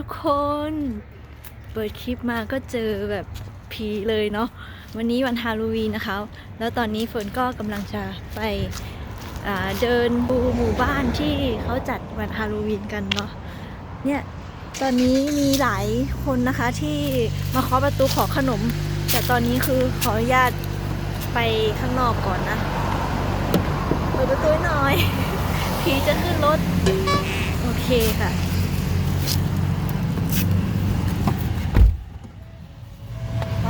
ทุกคน เปิดคลิปมาก็เจอแบบผีเลยเนาะวันนี้วันฮาโลวีนนะคะ แล้วตอนนี้ฝนก็กำลังจะไปเดินดูหมู่บ้านที่เขาจัดวันฮาโลวีนกันเนาะเนี่ยตอนนี้มีหลายคนนะคะที่มาเคาะประตูขอขนม แต่ตอนนี้คือขออนุญาตไปข้างนอกก่อนนะเปิดประตูหน่อยผีจะขึ้นรถ โอเคค่ะ ไป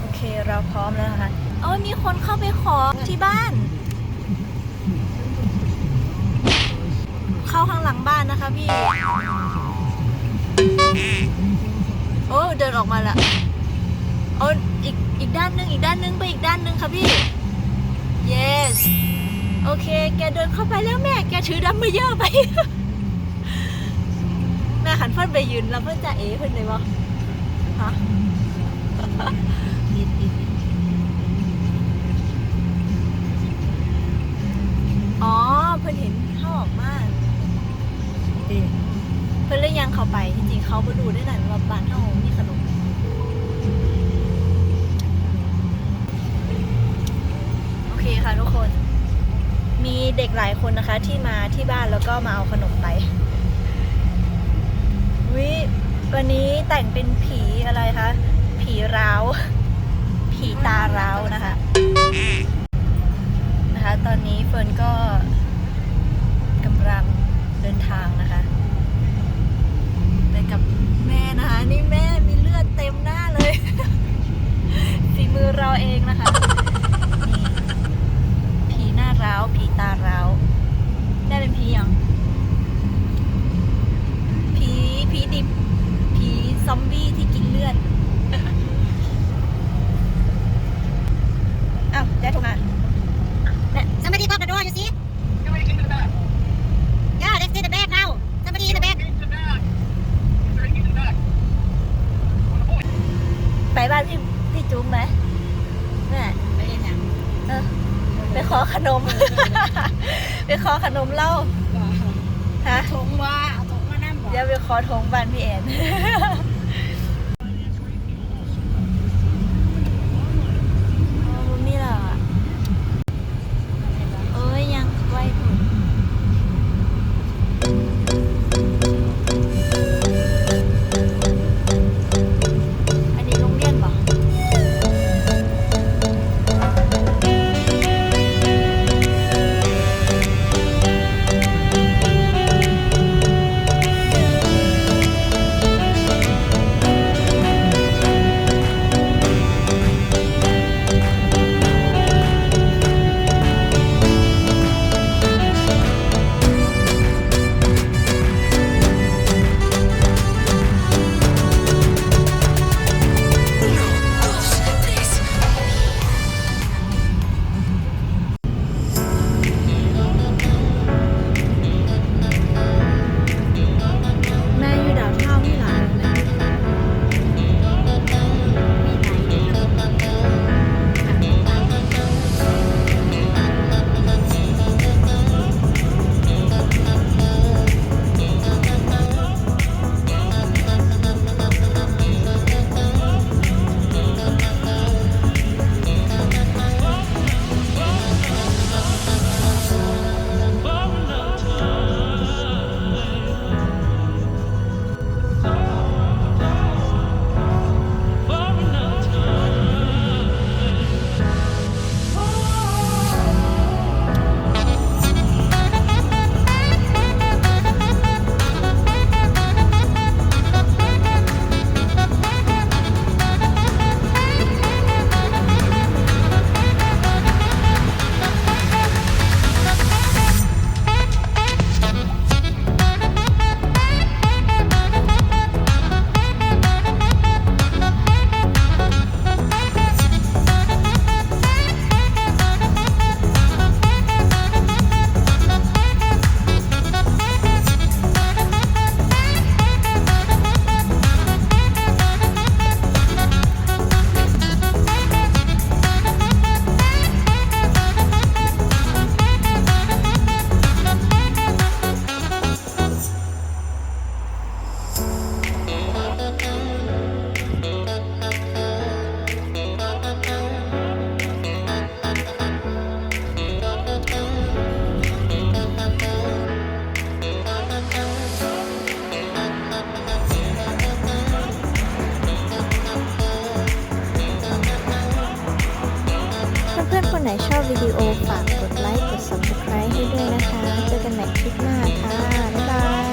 โอเคเราพร้อมแล้วนะคะเอ้ยมี คนเข้าไปขอที่บ้าน เข้าข้างหลังบ้านนะคะพี่ โอ้เดินออกมาละโอ้อีกอีกด้านนึงอีกด้านนึงไปอีกด้านนึงค่ะพี่ yes โอเค แกเดินเข้าไปแล้วแม่ แกถือดัมเบลเยอร์ไป แม่ขันเพิ่นไปยืนแล้วเพิ่นจะเอ๋เพิ่อนเลยวะฮะ อ๋อ เพิ่นเห็นเข้าออกมาเพิ่นเลยยังเข้าไปจริงๆเขาไปดูได้นั่นว่าบ้านเฮามีขนมโอเคค่ะทุกคน มีเด็กหลายคนนะคะ ที่มาที่บ้านแล้วก็มาเอาขนมไปวิวันนี้แต่งเป็นผีอะไรคะ ผีร้าว ผีตาร้าวนะคะ ตอนนี้เฟิร์นก็กำลังเดินทางนะคะ ไปกับแม่นะคะ นี่แม่มีเลือดเต็มหน้าเลย ฝีมือเราเองนะคะ นี่ ผีหน้าร้าว ผีตาร้าว ได้เป็นผียัง ผี ผีดิบ ผีซอมบี้ที่กินเลือด อ้าวได้ถูกอะ Somebody pop the door, you see? Yeah, let's see the bag now. Somebody in the bag. ไปบ้านพี่พี่จุ้มไหมแม่ ไปเองเนี่ย เออไป ขอขนม ไปขอขนมเหล้าฮะถุงว่าเอาถุงมานั่งบอกเดี๋ยวไปขอทงบ้านพี่แอน ไหนชอบวิดีโอฝากกดไลค์ กด subscribe ให้ด้วยนะคะ เจอกันใหม่คลิปหน้าค่ะ บ๊ายบาย